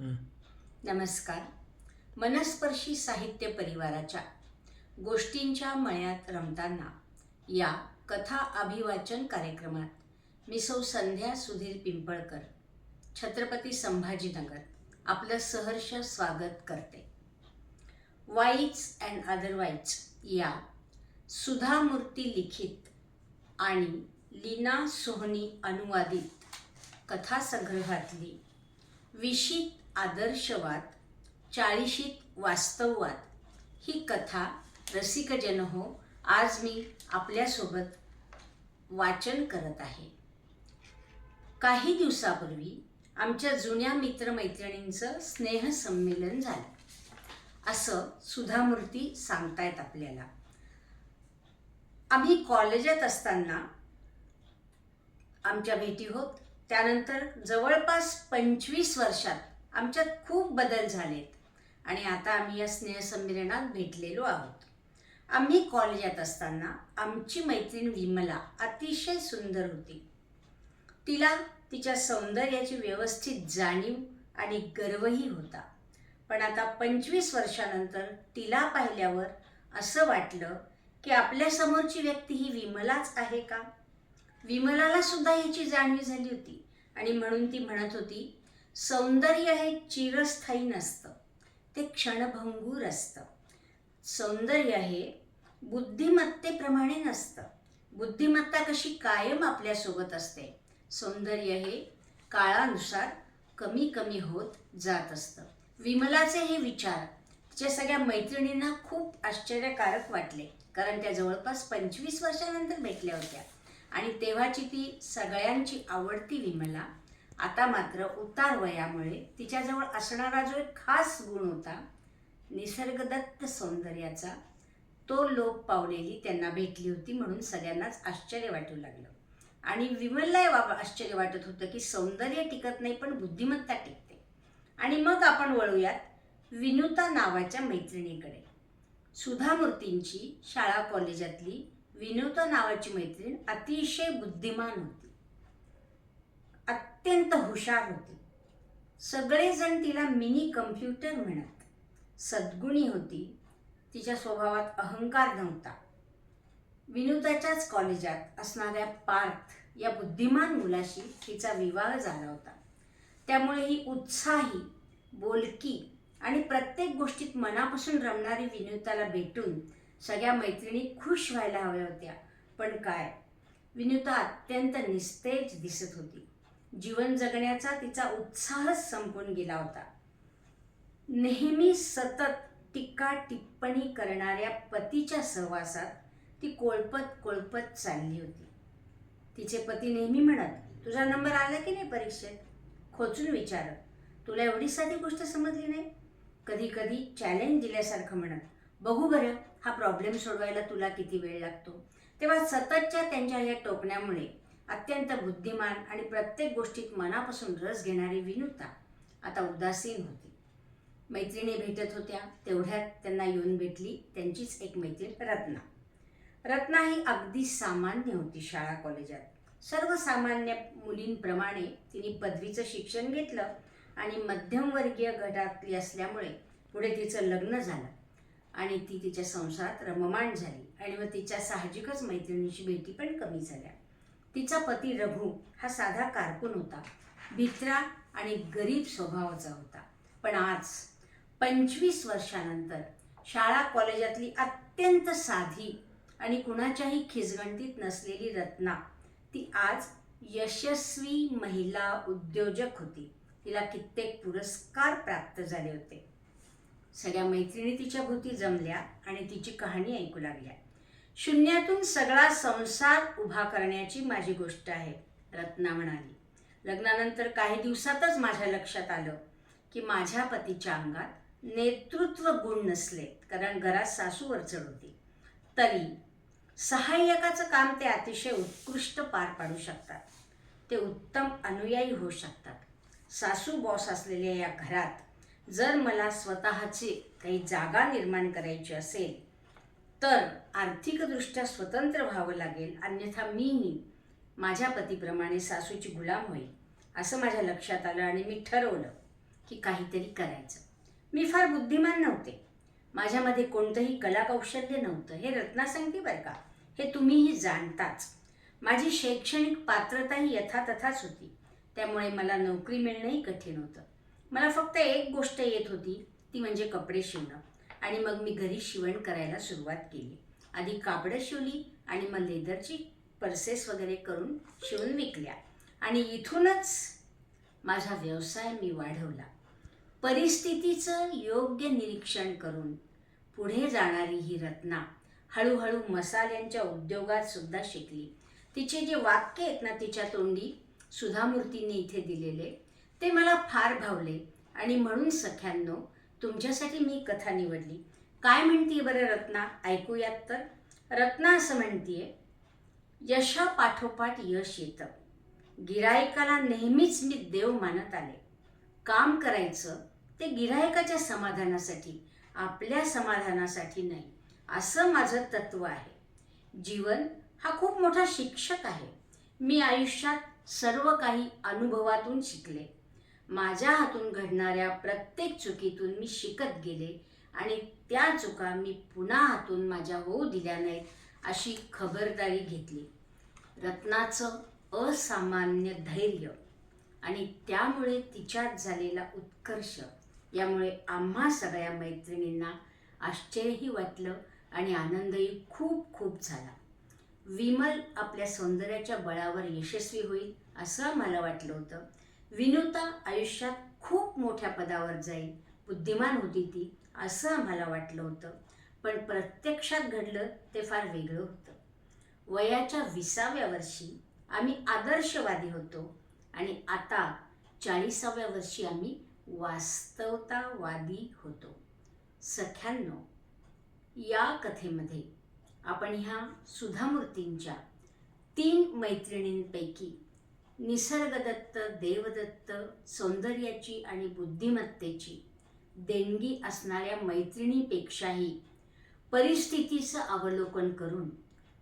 नमस्कार. मनस्पर्शी साहित्य परिवाराच्या गोष्टींच्या मळ्यात रमताना या कथा अभिवाचन कार्यक्रमात मी सौ संध्या सुधीर पिंपळकर छत्रपती संभाजीनगर आपलं सहर्ष स्वागत करते. वाईट्स अँड अदरवाईज या सुधा मूर्ती लिखित आणि लीना सोहनी अनुवादित कथासंग्रहातली विशी आदर्शवाद चाळीशीत वास्तववाद ही कथा रसिकजन हो आज मी आपल्यासोबत वाचन करत आहे. काही दिवसापूर्वी आमच्या जुन्या मित्रमैत्रिणींचं स्नेहसंमेलन झालं. असं सुधामूर्ती सांगतायत आपल्याला. आम्ही कॉलेजात असताना आमच्या भेटी होत त्यानंतर जवळपास पंचवीस वर्षात आमच्यात खूप बदल झालेत. आणि आता आम्ही या स्नेहसंमेलनात भेटलेलो आहोत. आम्ही कॉलेजात असताना आमची मैत्रीण विमला अतिशय सुंदर होती. तिला तिच्या सौंदर्याची व्यवस्थित जाणीव आणि गर्वही होता. पण आता पंचवीस वर्षानंतर तिला पाहिल्यावर असं वाटलं की आपल्यासमोरची व्यक्ती ही विमलाच आहे का? विमलाला सुद्धा याची जाणीव झाली होती आणि म्हणून ती म्हणत होती सौंदर्य हे चिरस्थायी नसतं ते क्षणभंगूर असतं. सौंदर्य हे बुद्धिमत्तेप्रमाणे नसतं. बुद्धिमत्ता कशी कायम आपल्यासोबत असते सौंदर्य हे काळानुसार कमी कमी होत जात असतं. विमलाचे हे विचार तिच्या सगळ्या मैत्रिणींना खूप आश्चर्यकारक वाटले कारण त्या जवळपास पंचवीस वर्षानंतर भेटल्या होत्या. आणि तेव्हाची ती सगळ्यांची आवडती विमला आता मात्र उतार वयामुळे तिच्याजवळ असणारा जो एक खास गुण होता निसर्गदत्त सौंदर्याचा तो लोप पावलेली त्यांना भेटली होती म्हणून सगळ्यांनाच आश्चर्य वाटू लागलं. आणि विमलला बाबा आश्चर्य वाटत होतं की सौंदर्य टिकत नाही पण बुद्धिमत्ता टिकते. आणि मग आपण वळूयात विनुता नावाच्या मैत्रिणीकडे. सुधा मूर्तींची शाळा कॉलेजातली विनुता नावाची मैत्रीण अतिशय बुद्धिमान होती. अत्यंत हुशार होती. सगळेजण तिला मिनी कम्प्युटर म्हणत. सद्गुणी होती. तिच्या स्वभावात अहंकार नव्हता. विनुताच्याच कॉलेजात असणाऱ्या पार्थ या बुद्धिमान मुलाशी तिचा विवाह झाला होता. त्यामुळे ही उत्साही बोलकी आणि प्रत्येक गोष्टीत मनापासून रमणारी विनुताला भेटून सगळ्या मैत्रिणी खुश व्हायला हव्या होत्या. पण काय? विनुता अत्यंत निस्तेज दिसत होती. जीवन जगण्याचा तिचा उत्साहच संपून गेला होता. नेहमी सतत टीका टिप्पणी करणाऱ्या पतीच्या सहवासात ती कोळपत कोळपत चालली होती. तिचे पती नेहमी म्हणत तुझा नंबर आला की नाही परीक्षेत? खोचून विचारत तुला एवढी साधी गोष्ट समजली नाही? कधी कधी चॅलेंज दिल्यासारखं म्हणत बघू बरं हा प्रॉब्लेम सोडवायला तुला किती वेळ लागतो? तेव्हा सततच्या त्यांच्या या टोपण्यामुळे अत्यंत बुद्धिमान आणि प्रत्येक गोष्टीत मनापासून रस घेणारी विनुता. आता उदासीन होती. मैत्रिणी भेटत होत्या. तेवढ्यात त्यांना येऊन भेटली त्यांचीच एक मैत्रीण रत्ना. रत्ना ही अगदी सामान्य होती शाळा कॉलेजात. सर्वसामान्य मुलींप्रमाणे तिने पदवीचं शिक्षण घेतलं आणि मध्यमवर्गीय गटातली असल्यामुळे पुढे तिचं लग्न झालं आणि ती तिच्या संसारात रममाण झाली आणि मग तिच्या साहजिकच मैत्रिणीची भेटी पण कमी झाल्या. तिचा पती रघु हा साधा कारकून होता. भित्रा आणि गरीब स्वभावाचा होता. पण आज पंचवीस वर्षानंतर शाळा कॉलेजातली अत्यंत साधी आणि कुणाच्याही खिजगणतीत नसलेली रत्ना ती आज यशस्वी महिला उद्योजक होती. तिला कित्येक पुरस्कार प्राप्त झाले होते. सगळ्या मैत्रिणी तिच्या भोवती जमल्या आणि तिची कहाणी ऐकू लागल्या. शून्यातून सगळा संसार उभा करण्याची माझी गोष्ट आहे रत्ना म्हणाली. लग्नानंतर काही दिवसातच माझ्या लक्षात आलं की माझ्या पतीच्या अंगात नेतृत्व गुण नसले कारण घरात सासू अडचण होती. तरी सहाय्यकाचं काम ते अतिशय उत्कृष्ट पार पाडू शकतात. ते उत्तम अनुयायी होऊ शकतात. सासू बॉस असलेल्या या घरात जर मला स्वतःची काही जागा निर्माण करायची असेल तर आर्थिकदृष्ट्या स्वतंत्र व्हावं लागेल अन्यथा मी मी माझ्या पतीप्रमाणे सासूची गुलाम होईल असं माझ्या लक्षात आलं आणि मी ठरवलं की काहीतरी करायचं. मी फार बुद्धिमान नव्हते. माझ्यामध्ये कोणतंही कलाकौशल्य नव्हतं. हे रत्ना सांगते बरं का? हे तुम्हीही जाणताच. माझी शैक्षणिक पात्रताही यथातथाच होती. त्यामुळे मला नोकरी मिळणंही कठीण होतं. मला फक्त एक गोष्ट येत होती ती म्हणजे कपडे शिवणं. आणि मग मी घरी शिवण करायला सुरुवात केली. आधी कापडं शिवली आणि मग लेदरची पर्सेस वगैरे करून शिवून विकल्या. आणि इथूनच माझा व्यवसाय मी वाढवला. परिस्थितीचं योग्य निरीक्षण करून पुढे जाणारी ही रत्ना हळूहळू मसाल्यांच्या उद्योगात सुद्धा शिकली. तिचे जे वाक्य आहेत ना तिच्या तोंडी सुधामूर्तींनी इथे दिलेले ते मला फार भावले. आणि म्हणून सख्यांनो तुमच्यासाठी मी कथा निवडली. काय म्हणतीये बरं रत्ना? ऐकूयात तर. रत्ना असं म्हणतीये यशापाठोपाठ यश येतं. गिरायकाला नेहमीच मी देव मानत आले. काम करायचं ते गिरायकाच्या समाधानासाठी आपल्या समाधानासाठी नाही असं माझं तत्व आहे. जीवन हा खूप मोठा शिक्षक आहे. मी आयुष्यात सर्व काही अनुभवातून शिकले. माझ्या हातून घडणाऱ्या प्रत्येक चुकीतून मी शिकत गेले आणि त्या चुका मी पुन्हा हातून माझ्या होऊ दिल्या नाहीत अशी खबरदारी घेतली. रत्नाचं असामान्य धैर्य आणि त्यामुळे तिच्यात झालेला उत्कर्ष यामुळे आम्हा सगळ्या मैत्रिणींना आश्चर्यही वाटलं आणि आनंदही खूप खूप झाला. विमल आपल्या सौंदर्याच्या बळावर यशस्वी होईल असं मला वाटलं होतं. विनुता आयुष्यात खूप मोठ्या पदावर जाईल. बुद्धिमान होती ती असं आम्हाला वाटलं होतं. पण प्रत्यक्षात घडलं ते फार वेगळं होतं. वयाच्या विसाव्या वर्षी आम्ही आदर्शवादी होतो आणि आता चाळीसाव्या वर्षी आम्ही वास्तवतावादी होतो. सख्यांनो या कथेमध्ये आपण ह्या सुधामूर्तींच्या तीन मैत्रिणींपैकी निसर्गदत्त देवदत्त सौंदर्याची आणि बुद्धिमत्तेची देणगी असणाऱ्या मैत्रिणीपेक्षाही परिस्थितीचं अवलोकन करून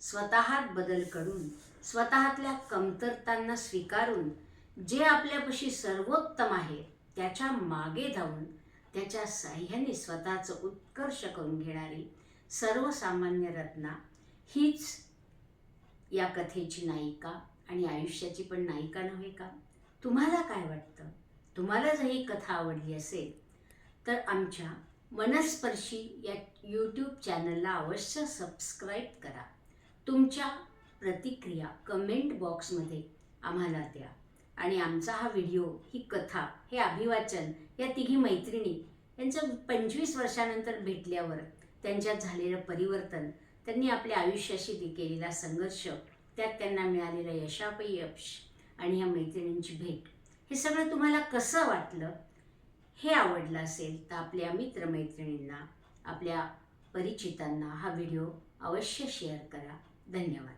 स्वतःत बदल करून स्वतःतल्या कमतरतांना स्वीकारून जे आपल्यापाशी सर्वोत्तम आहे त्याच्यामागे धावून त्याच्या साह्याने स्वतःचं उत्कर्ष करून घेणारी सर्वसामान्य रत्ना हीच या कथेची नायिका आणि आयुष्याची पण नायिका नव्हे का? तुम्हाला काय वाटतं? तुम्हाला जर ही कथा आवडली असेल तर आमच्या मनस्पर्शी या यूट्यूब चॅनलला अवश्य सबस्क्राईब करा. तुमच्या प्रतिक्रिया कमेंट बॉक्समध्ये आम्हाला द्या. आणि आमचा हा व्हिडिओ ही कथा हे अभिवाचन या तिघी मैत्रिणी यांचं पंचवीस वर्षानंतर भेटल्यावर त्यांच्यात झालेलं परिवर्तन त्यांनी आपल्या आयुष्याशी केलेला संघर्ष त्यात त्यांना मिळालेलं यशापयश आणि ह्या मैत्रिणींची भेट. हे सगळं तुम्हाला कसं वाटलं? हे आवडलं असेल तर आपल्या मित्रमैत्रिणींना आपल्या परिचितांना हा व्हिडिओ अवश्य शेअर करा. धन्यवाद.